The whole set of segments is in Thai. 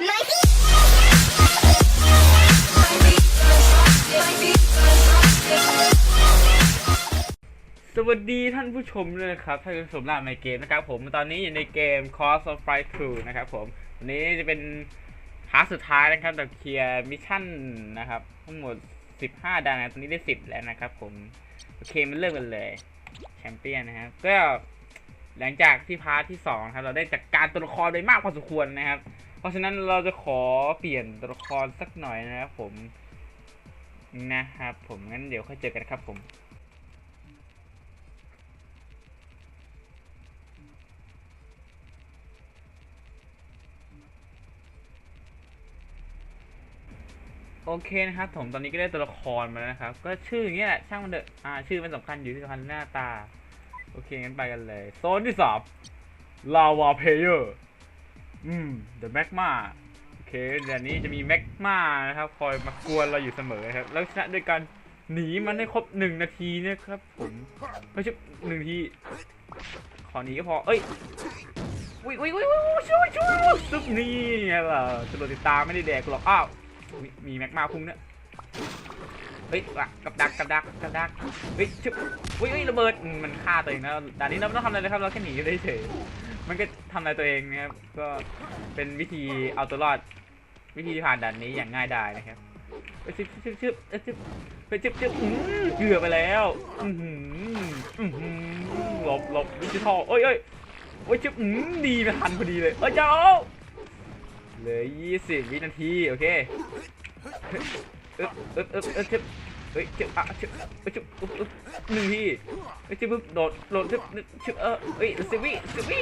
สวัสดีท่านผู้ชมด้วยนะครับท่านผู้ชมลาในเกมนะครับผมตอนนี้อยู่ในเกม Cross of Flight 2 นะครับผมวันนี้จะเป็นพาร์ทสุดท้ายนะครับแบบเคลียร์มิชชั่นนะครับ ทั้งหมด 15ด่านนะตอนนี้ได้ 10 แล้วนะครับผม โอเคมันเริ่มกันเลยแชมเปี้ยนนะครับ ก็หลังจากที่พาร์ทที่2ครับเราได้จัดการตัวละครไปมากพอสมควรนะครับ เพราะฉะนั้นเราจะขอเปลี่ยนตัวละครสักหน่อยนะครับผมนะครับผมงั้นเดี๋ยวค่อยเจอกันครับผมโอเคนะครับผมตอนนี้ก็ได้ตัวละครมาแล้วนะครับ ก็ชื่ออย่างเงี้ยแหละช่างมันเถอะอ่าชื่อมันสำคัญอยู่ที่สำคัญหน้าตา โอเคงั้นไปกันเลย โซนที่สามลาวาเพเยอร์ อืมเดอะแมกมาโอเคเดี๋ยวนี้จะมีแมกมานะครับ คอยมากวนเราอยู่เสมอครับ แล้วชนะด้วยการหนีมันให้ครบหนึ่งนาทีนะครับผมไม่ใช่หนึ่งที ขอหนีก็พอ เอ้ยวิวิวิวิช่วยช่วยซุปนี่ไงล่ะตำรวจติดตามไม่ได้แดกหรอก อ้าว มีแม็กมาพุ่งเนี่ยเฮ้ยว่ะกับดักกับดักกับดัก เฮ้ยชึบเฮ้ยระเบิด มันฆ่าตัวเองนะด่านนี้เราไม่ต้องทำอะไรเลยครับ เราแค่หนีได้เฉย มันก็ทำอะไรตัวเองนะครับ ก็เป็นวิธีเอาตัวรอด วิธีผ่านด่านนี้อย่างง่ายดายนะครับเฮ้ยชึบชึบชึบเอ้ยชึบเฮ้ยชึบชึบอืมเกือบไปแล้วอือหืออือหือหลบหลบดิจิทัลเอ้ยเอ้ยโอ้ยชึบอืมดีไปทันพอดีเลยเอ้ยเจ้าเหลือยี่สิบวินาที โอเคอึ๊บอึ๊บอึ๊บอึ๊บชึบ เฮ้ยชึบอะชึบเฮ้ยชึบอึ๊บอึ๊บหนึ่งทีเฮ้ยชึบปึ๊บโดดโดดชึบชึบเออเฮ้ยสิบวิสิบวิ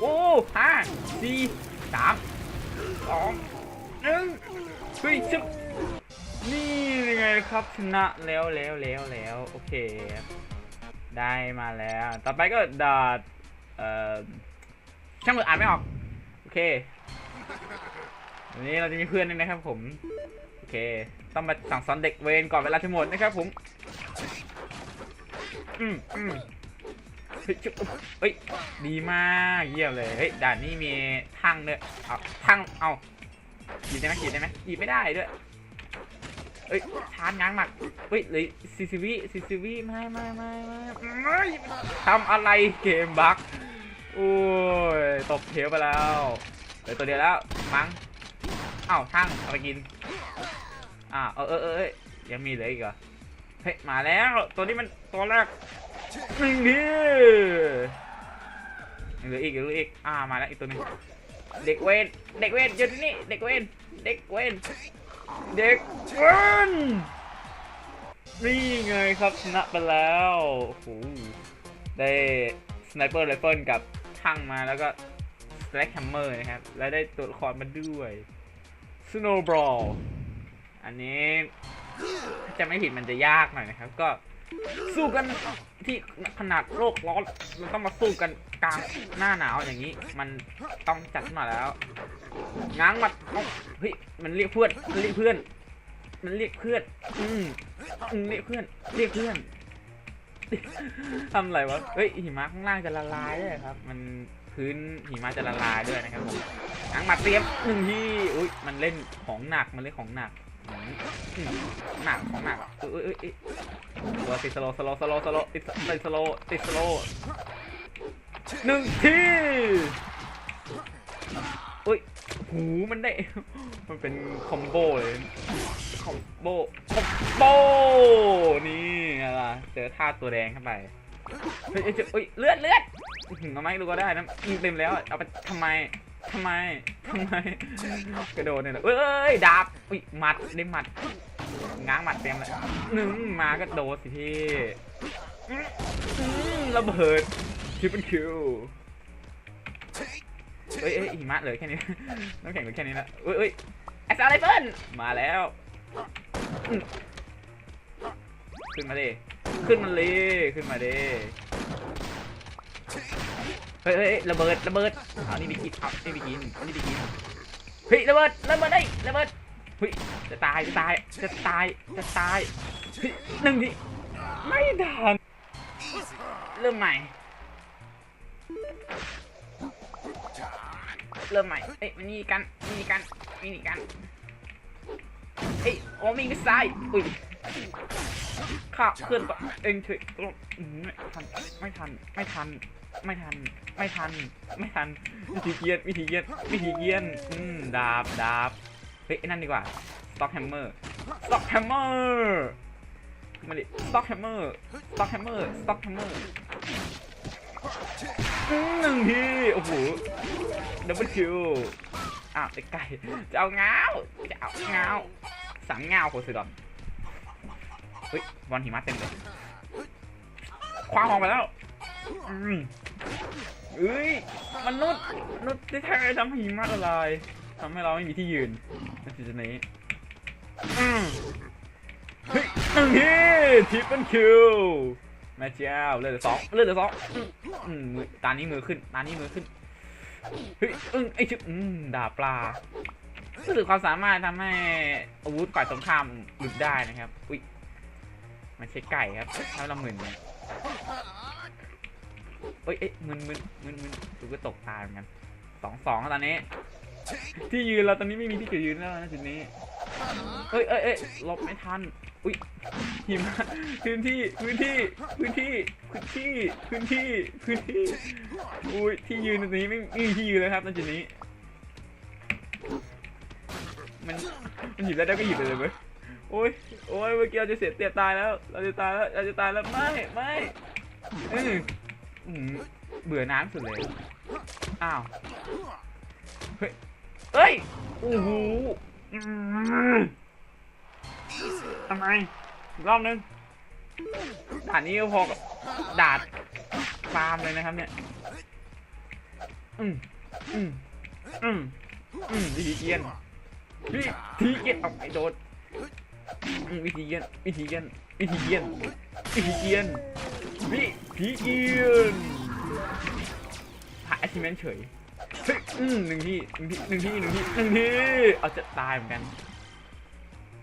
โอ้ห้าสี่สามสองหนึ่งเฮ้ยชึบนี่ยังไงครับชนะแล้วแล้วแล้วแล้วโอเค ได้มาแล้ว ต่อไปก็ดาดเอ่อช่างมืออ่านไม่ออก โอเค วันนี้เราจะมีเพื่อนนึงนะครับผม โอเค ต้องมาสั่งสอนเด็กเวรก่อนเวลาทั้งหมดนะครับผม อืมอืมเฮ้ยจุ๊บเฮ้ย ดีมาก เยี่ยมเลย เฮ้ย ด่านนี้มีทั้งด้วยเอาทั้งเอาหยิบได้ไหมหยิบได้ไหมหยิบไม่ได้ด้วยเฮ้ยชาร์จง้างหมัดเฮ้ยเลยซีซีวีซีซีวีไม่ไม่ไม่ไม่ไม่ทำอะไรเกมบั๊กโอ้ย ตบเทวไปแล้วเหลือตัวเดียวแล้ว มั้ง อ้าวช่างเอาไปกิน อ่าเออเออเออยยังมีเหลืออีกเหรอเฮ้ยมาแล้วตัวนี้มันตัวแรกหนึ่งทียังเหลืออีกยังเหลืออีกอ่ามาแล้วอีกตัวนึงเด็กเวนเด็กเวนอยู่ที่นี่เด็กเวนเด็กเวนเด็กเวนนี่ไงครับชนะไปแล้วโอ้โหได้สไนเปอร์ไรเฟิลกับช่างมาแล้วก็สแลกแฮมเมอร์นะครับ แล้วได้ตัวละครมาด้วย Snowball อันนี้จะไม่ผิดมันจะยากหน่อยนะครับ ก็สู้กันที่ขนาดโลกร้อนมันต้องมาสู้กันกลางหน้าหนาวอย่างนี้ มันต้องจัดมาแล้วง้างมัดเอ้าเฮ้ยมันเรียกเพื่อนมันเรียกเพื่อน มันเรียกเพื่อน อืมอืมเรียกเพื่อน เรียกเพื่อน ทำอะไรวะ เฮ้ยหิมะข้างล่างจะละลายด้วยครับ มันพื้นหิมะจะละลายด้วยนะครับผมง้างมัดเตรียมหนึ่งที่ อุ้ยมันเล่นของหนัก มันเล่นของหนัก หนักของหนักเอ้ยเอ้ยเอ้ยตัวติดสโลสโลสโลสโลติดติดสโลติดสโลหนึ่งที่อุ้ย หูมันได้ มันเป็นคอมโบเลยคอมโบคอมโบนี่ไงล่ะเจอท่าตัวแดงเข้าไปเฮ้ยเอ้ยเอ้เลือดเลือดเอาไม้ดูก็ได้นะยิงเต็มแล้วเอาไปทำไมทำไมทำไมกระโดดเนี่ยเอ้ยดาบอุ้ยหมัดได้หมัดง้างหมัดเต็มเลยหนึ่งมาก็โดนสิพี่ระเบิดทริปเปิลคิว เอ้ยเอ้ยหิมะเหลือแค่นี้ น้ำแข็งเหลือแค่นี้ละเอ้ยเอ้ยแอสอะไรเฟิลมาแล้วขึ้นมาดิขึ้นมาเลยขึ้นมาดิเฮ้ยเฮ้ยระเบิดระเบิดเอานี่ไปกินเอานี่ไปกินเอานี่ไปกินเฮ้ยระเบิดระเบิดได้ระเบิดเฮ้ยจะตายจะตายจะตายจะตายเฮ้ยหนึ่งทีไม่ทันเริ่มใหม่ เริ่มใหม่เอ้ยมินิกันมินิกันมินิกันเอ้ยโอ้มีมิสไซล์อุ้ยข้าเคลื่อนตัวเองเฉยลกอืมไม่ทันไม่ทันไม่ทันไม่ทัน ไม่ทัน ไม่ทัน วิธีเกียนวิธีเกียนวิธีเกียนอืมดาบดาบเฮ้ยนั่นดีกว่าสต็อกแฮมเมอร์สต็อกแฮมเมอร์มาดิสต็อกแฮมเมอร์สต็อกแฮมเมอร์สต็อกแฮมเมอร์ หนึ่งทีโอ้โหดับเบิลคิวอ้าวไอ้ไก่จะเอาเงาจะเอาเงาสามเงาโคซิดอนเฮ้ยบอลหิมะเต็มเลยคว้างออกไปแล้วอืมเอ้ยมนุษย์มนุษย์ที่แท้ทำให้หิมะละลายทำให้เราไม่มีที่ยืนนั่นคือจุดนี้อืมเฮ้ยหนึ่งทีทิปเปิลคิว แม่เจ้าเลือดเหลือสองเลือดเหลือสองอืมตานี้มือขึ้นตานี้มือขึ้นเฮ้ยอึ้งไอชิบอืมดาปลารู้สึกความสามารถทำให้อาวุธฝ่ายตรงข้ามหลุดได้นะครับอุ้ยมันใช่ไก่ครับถ้าเราหมื่นเนี่ยเอ้ยเอ้ยมึนมึนมึนมึนดูก็ตกตาเหมือนกันสองสองแล้วตอนนี้ ที่ยืนเราตอนนี้ไม่มีที่จะยืนแล้วนะจุดนี้เอ้ยเอ้ยเอ้ยหลบไม่ทัน อุ้ยหิมะพื้นที่พื้นที่พื้นที่พื้นที่พื้นที่พื้นที่อุ้ยที่ยืนตรงนี้ไม่ไม่มีที่ยืนเลยครับณจุดนี้ มันมันหยิบได้ได้ก็หยิบไปเลยเว้ยโอ้ยโอ้ยเมื่อกี้เราจะเสียเตียตายแล้ว เราจะตายแล้วเราจะตายแล้วไม่ไม่เอออื้อหือเบื่อน้ำสุดเลยอ้าวเฮ้ย เอ้ยโอ้โหทำไมรอบนึงด่านนี้ก็พอกับดาดฟาร์มเลยนะครับเนี่ย อืมอืมอืมอืมวิธีเกียนวิธีเกียนเอาไอ้โดดอืมวิธีเกียนวิธีเกียนวิธีเกียนวิธีเกียนวิธีเกียนหา achievement เฉย อืมหนึ่งที่หนึ่งที่หนึ่งที่หนึ่งที่หนึ่งที่เอาจะตายเหมือนกัน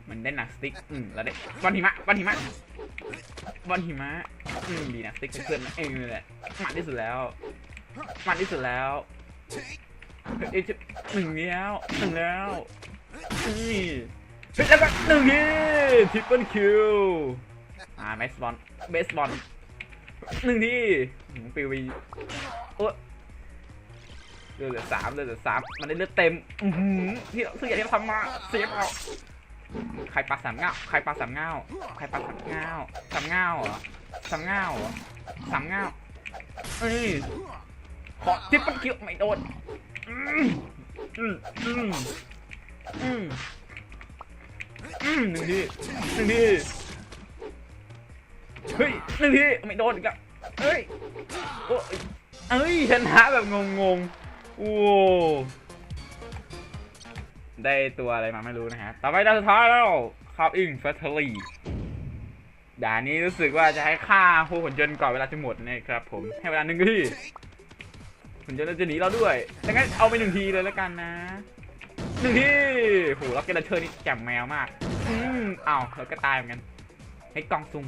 มันได้หนักสติ๊กอืมแล้วได้บอลหิมะบอลหิมะบอลหิมะอืมดีนะสติ๊กเพื่อนเองเลยแหละมันที่สุดแล้วมันที่สุดแล้วเอ้ยจะหนึ่งแล้วหนึ่งแล้วนี่แล้วก็หนึ่งที่ทริปเปิลคิวอ่าเบสบอลเบสบอลหนึ่งทีหืมปิวไปโอ้ เลือดเหลือสามเลือดเหลือสามมันได้เลือดเต็มอือหือที่เราสิ่งที่เราทำมาเสียเอาใครปลาสามเงาใครปลาสามเงาใครปลาสามเงาสามเงาเหรอสามเงาเหรอสามเงาเอ้ยขอทิปเปิลคิวไม่โดนอืมอืมอืมอืมอืมหนึ่งทีหนึ่งทีเฮ้ยหนึ่งทีไม่โดนอีกแล้วเฮ้ยโอ้ยเอ้ยชนะแบบงงๆ โอ้ได้ตัวอะไรมาไม่รู้นะฮะ ต่อไปดานสุดท้ายแล้วคาบอิงแฟตเทอรี่ด่านนี้รู้สึกว่าจะให้ฆ่าผู้ผลยนต์ก่อนเวลาจะหมดนะครับผม ให้เวลาหนึ่งนาทีผลยนต์จะหนีเราด้วยดังนั้นเอาไปหนึ่งทีเลยแล้วกันนะหนึ่งทีโหล็อกเกอร์เชอร์นี่แจ่มแมวมาก อืมอ้าวแล้วก็ตายเหมือนกัน ให้กองซุ่ม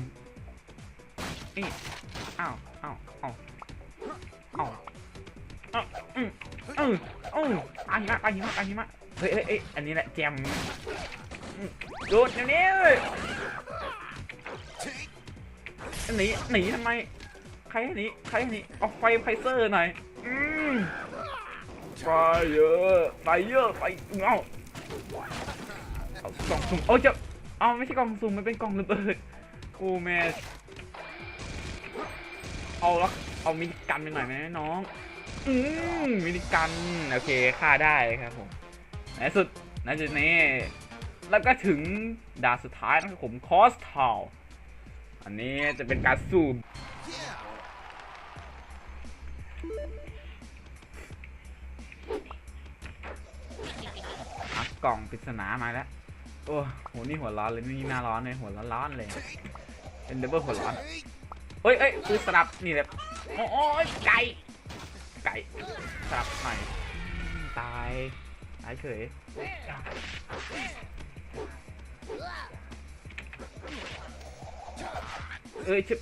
นี่อ้าวอ้าวอ้าวอ้าว อ้าวอืมอืมอืมปาหิมะปาหิมะปาหิมะเฮ้ยเฮ้ยเฮ้ยอันนี้แหละแจมโดดเดี๋ยวนี้เลยหนีหนีทำไม ใครหนีใครหนีเอาไฟไฟเซอร์หน่อยอืมไฟเยอะไฟเยอะไฟเงาเอากล่องสุ่มโอ้ยเจะเอาไม่ใช่กล่องสุ่มมันเป็นกล่องระเบิดโอ้แม่เอาล้วเอามินิกันไปหน่อยไหมน้อง อืมมินิกันโอเคฆ่าได้ครับผมในสุดในจุดนี้ แล้วก็ถึงด่านสุดท้ายนะครับผมคอสทาวอันนี้จะเป็นการซูมอะกล่องปริศนามาแล้ว โอ้โห นี่หัวร้อนเลย นี่หน้าร้อนเลย หัวร้อนๆเลย เป็นเดบเบิลหัวร้อนเอ้ยเอ้ยคือสลับ นี่แหละโอ้ยไก่ ไก่สลับใหน่ตายตายเฉยเอ้ยชิบ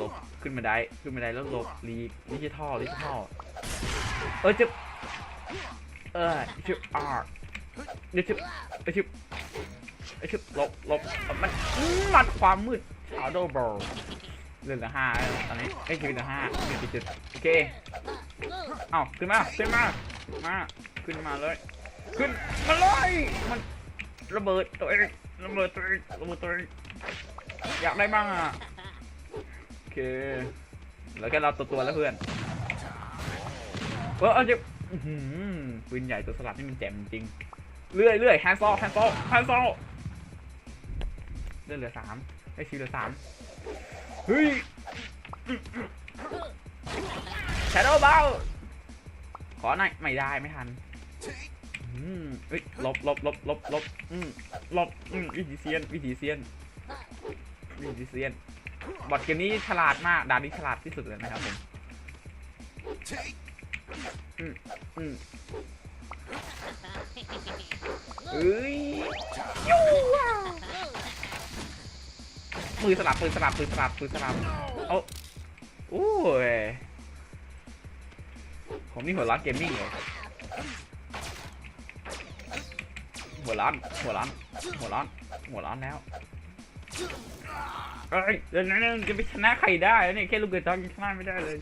ลบขึ้นมาได้ขึ้นมาได้แล้วลบรีดิจิทัลดิจิทัลเอ้ยจิบเออชิบอาร์เดี๋ยวชิบเดี๋ยชิบเดี๋ยชิบลบลบมันมันความมืด shadow ball เหลือเหลือห้าตอนนี้เอ้ยคือเหลือห้าเหลือจุดโอเค เอ้าขึ้นมาขึ้นมามาขึ้นมาเลย ขึ้นมาเลยมันระเบิดตัวเองระเบิดตัวเองระเบิดตัวเองอยากได้บ้างอะโอเคแล้วแค่เราตัวตัวแล้วเพื่อนเออเอาจะอื้อหือปืนใหญ่ตัวสลับนี่มันแจ่มจริงเรื่อยเรื่อยแฮนด์ซอลแฮนด์ซอลแฮนด์ซอลเลือดเหลือสามไอชีเหลือสามเฮ้ย แชโดว์เบลขอหน่อยไม่ได้ไม่ทันอืมเฮ้ยลบลบลบลบลบอืมลบอืมวิธีเซียนวิธีเซียนวิธีเซียนบอทเกมนี้ฉลาดมากดานนี้ฉลาดที่สุดเลยนะครับผมอืมอืมเอ้ยยูว่ะปืนสลับปืนสลับปืนสลับปืนสลับเอาโอ้ย ผมนี่หัวร้านเกมมิ่งเลยหัวร้านหัวร้านหัวร้านหัวร้านแล้วเอ้ยเดี๋ยวนั้นจะไปชนะใครได้เนี่ยแค่ลูกเกดจอยังชนะไม่ได้เลย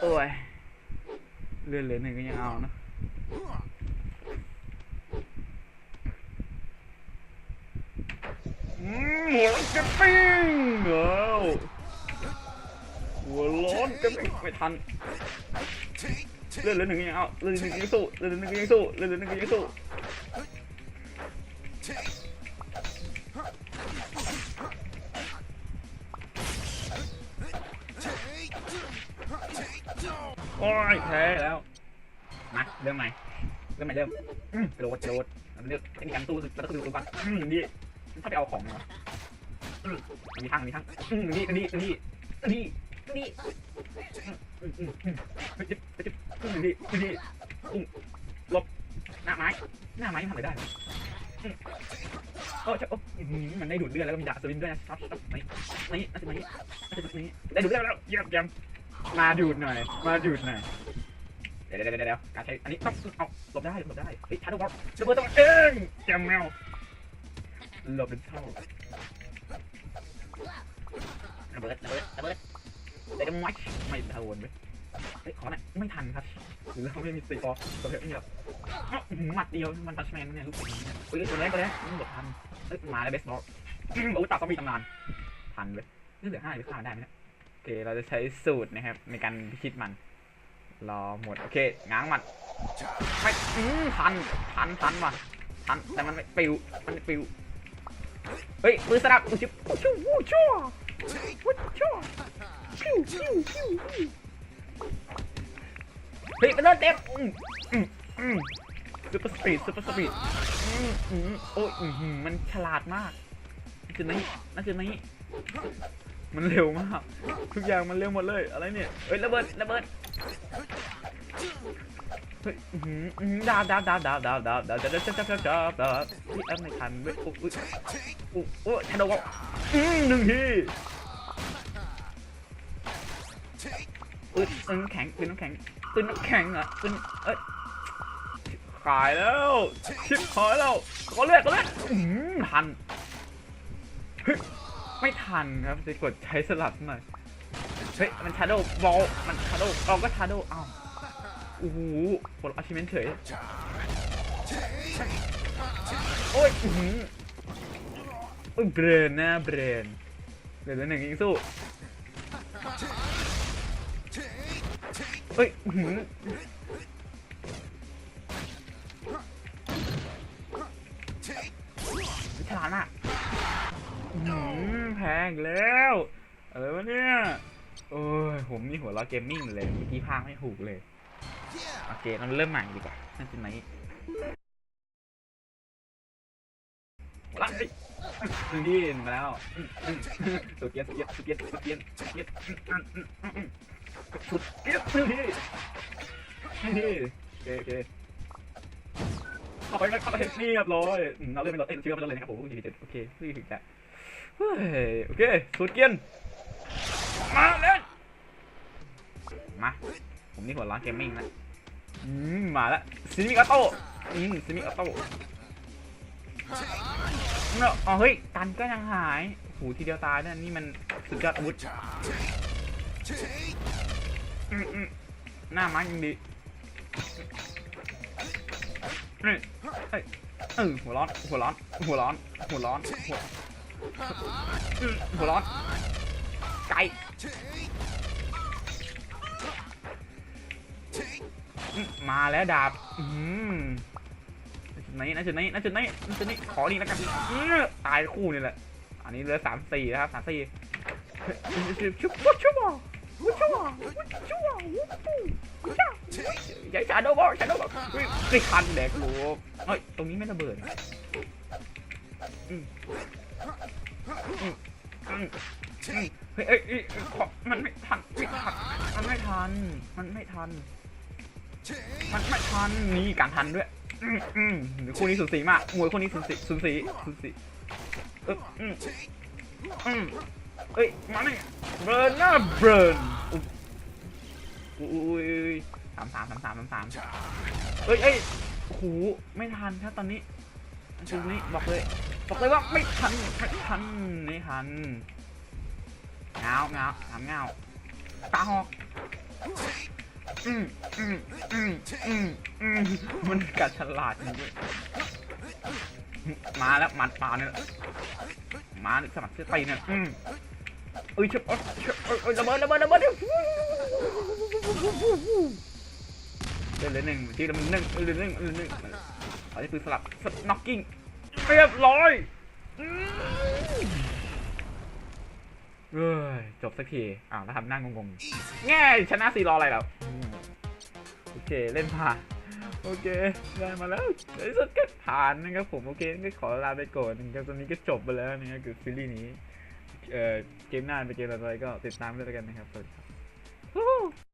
โอ้ยเลื่อนเหลือหนึ่งก็ยังเอานะอืมหัวร้อนจะปิ้งเอ้ หัวร้อนจะไม่ทันเลื่อนเหลือหนึ่งยังเอาเลื่อนหนึ่งยังสู้เลื่อนหนึ่งยังสู้เลื่อนหนึ่งยังสู้โอ้ยแพ้แล้วมาเริ่มใหม่เริ่มใหม่เริ่มอืมกระโดดกระโดดเลือกเทคนิคการสู้แล้วก็ดูก่อนอืมนี่ถ้าไปเอาของเลยวะอืมมีทางมีทางอืมนี่นี่นี่นี่ นี่ไปจิ๊บไปจิ๊บอืมนี่นี่อืมหลบหน้าไม้ หน้าไม้ทำอะไรได้โอ้ยโอ้มันได้ดูดเลือดแล้วก็มีดาบสวินด้วยนะช็อตช็อตนี่นี่น่าจะมานี่น่าจะมานี่ได้ดูดเลือดแล้วเยี่ยมเยี่ยมมาดูดหน่อย มาดูดหน่อยเดี๋ยวเดี๋ยวเดี๋ยวการใช้อันนี้ต้องเอาหลบได้หลบได้เฮ้ยชาร์ดบอลระเบิดต้องเอ้ยแจมแมวหลบเป็นเท่าระเบิดระเบิดระเบิด ได้กันมัดไม่โดนไปเฮ้ยขอหน่อยไม่ทันครับหรือเราไม่มีสติพอตัวเพี้ยนี่หรอกอ้าวหมัดเดียวมันทัชแมนเนี่ยลูกผู้หญิงเนี่ยเฮ้ยตัวแรกตัวแรกมันหลบทันเฮ้ยมาแล้วเบสบอลโอ้ยตัดต้องมีตำนานทันเว้ยนี่เหลือห้าหรือฆ่าได้ไหมเนี่ยโอเคเราจะใช้สูตรนะครับในการพิชิตมันรอหมดโอเคง้างหมัดไม่ทันทันทันว่ะทันแต่มันไม่ปิวมันไม่ปิวเฮ้ยมือสนับอุ้ยชิบชูวูชั่ว วูชั่วชิวชิวชิวชิวเฮ้ยมันโดนเต็มอืมอืมอืมซูเปอร์สปีดซูเปอร์สปีดอืมอืมโอ้ยอืมมันฉลาดมากนั่นคือไหนนั่นคือไหนมันเร็วมาก ทุกอย่างมันเร็วหมดเลย อะไรเนี่ยเฮ้ยระเบิดระเบิด เฮ้ยอื้อหืออื้อหือดาวดาวดาวดาวดาวดาวดาวดาวดาวดาวดาวดาวดาวดาวอุ้ยเอ้าไม่ทันเว้ยอุ้ยอุ้ยอุ้ยอุ้ยทันโดนอืมหนึ่งทีอุ้ยปืนน้ำแข็งปืนน้ำแข็งปืนน้ำแข็งอะปืนเอ้ยขายแล้วชิบหายแล้วก็เลือกก็เลือกอืมทันเฮ้ยไม่ทันครับจะกดใช้สลับหน่อยเฮ้ยมันชาโดว์บอลมันชาโดว์เราก็ชาโดว์อ้าว โอ้โหผลอาชิเมนเฉย โอ้ยอื้อหือโอ้ยเบรนนะเบรนเดี๋ยวหนึ่งยิงสู้เฮ้ยอื้อหือฉลาดมากอื้อหือแพงแล้วอะไรวะเนี่ย โอ้ย ผมนี่หัวเราะเกมมิ่งเลยเมื่อกี้พากไม่ถูกเลย โอเคเราเริ่มใหม่ดีกว่านั่นเป็นไหมล่หนึ่งที่หนึ่งมาแล้วสุดเกียร์สุดเกียร์สุดเกียร์สุดเยร์สุดเกียร์อืมอืมอืมอืมสุดเกียร์หนึ่งที่หนึ่งที่โอเคโอเคเข้าไปเข้าไปเรียบร้อยเราเล่นเป็นรถเอ้ยเชื่อเป็นรถเลยนะครับผมยี่สิบเจ็ดโอเคนี่ถึงจะเฮ้ยโอเคสุดเกียร์มาเล่นมาผผมนี่หัวร้อนเกมมิ่งนะ อืมมาล้วซิมิกาโต้อืมซิมิกาโต้เนาะอ๋อเฮ้ยกันก็ยังหายโอ้โหทีเดียวตายเนี่ยนี่มันสุดยอดอาวุธหน้ามันยังดีเอ้ยเอ้ยเอหัวร้อน หัวร้อน หัวร้อน หัวร้อน หัวหัวร้อน ไก่ มาแล้วดาบอืมจุดไหนนะจุดไหนนะจุดไหนนะจุดนี้ขอดีแล้วกันตายคู่นี่แหละ อันนี้เหลือสามสี่นะครับสามสี่ชุบชุบชุบชุบชุบชุบชุบใหญ่ชาโดว์บอลชาโดว์บอลเฮ้ยไม่คันแดกลูกเฮ้ยตรงนี้ไม่ระเบิดอืมอืมอืมเฮ้ยเอ้ยเอ้ยขอมันไม่ทันไม่ทันมันไม่ทัน มันไม่ทัน มันไม่ทันนี่การทันด้วยอืมอืมคู่นี้สูสีมากมวยคู่นี้สูสีสูสีสูสีเอออืมอืมเอ้ยมาเนี่ยเบิร์นหน้าเบิร์นอุ้ยสามสามสามสามสามสามเอ้ยเอ้ยโอ้โหไม่ทันครับตอนนี้จุดนี้บอกเลยบอกเลยว่าไม่ทันไม่ทันไม่ทันเงาเงาถามเงาตาหอก อืมอืมอืมอืมอืมมันกัดฉลาดจริงๆมาแล้วมันปาเนี่ยมาสมัครเสื้อไตเนี่ยอืมเอ้ยเชบเอ้ยเชบเอ้ยระเบิดระเบิดระเบิดเล่นเลยหนึ่งทีละมันหนึ่งเล่นหนึ่งเล่นหนึ่งอันนี้คือสลับสน็อกกิ้งเรียบร้อย เอ้ยจบสักที อ้าวแล้วทำหน้างงๆแง่ชนะสี่รออะไรแล้ว โอเค เล่นผ่าน โอเค ได้มาแล้วสุดก็ผ่านนะครับผม โอเคก็ขอลาไปก่อนนะครับตอนนี้ก็จบไปแล้วนะครับคือซีรีส์นี้ เอ่อ เกมหน้าเป็นเกมอะไรก็ติดตามด้วยแล้วกันนะครับ สวัสดีครับ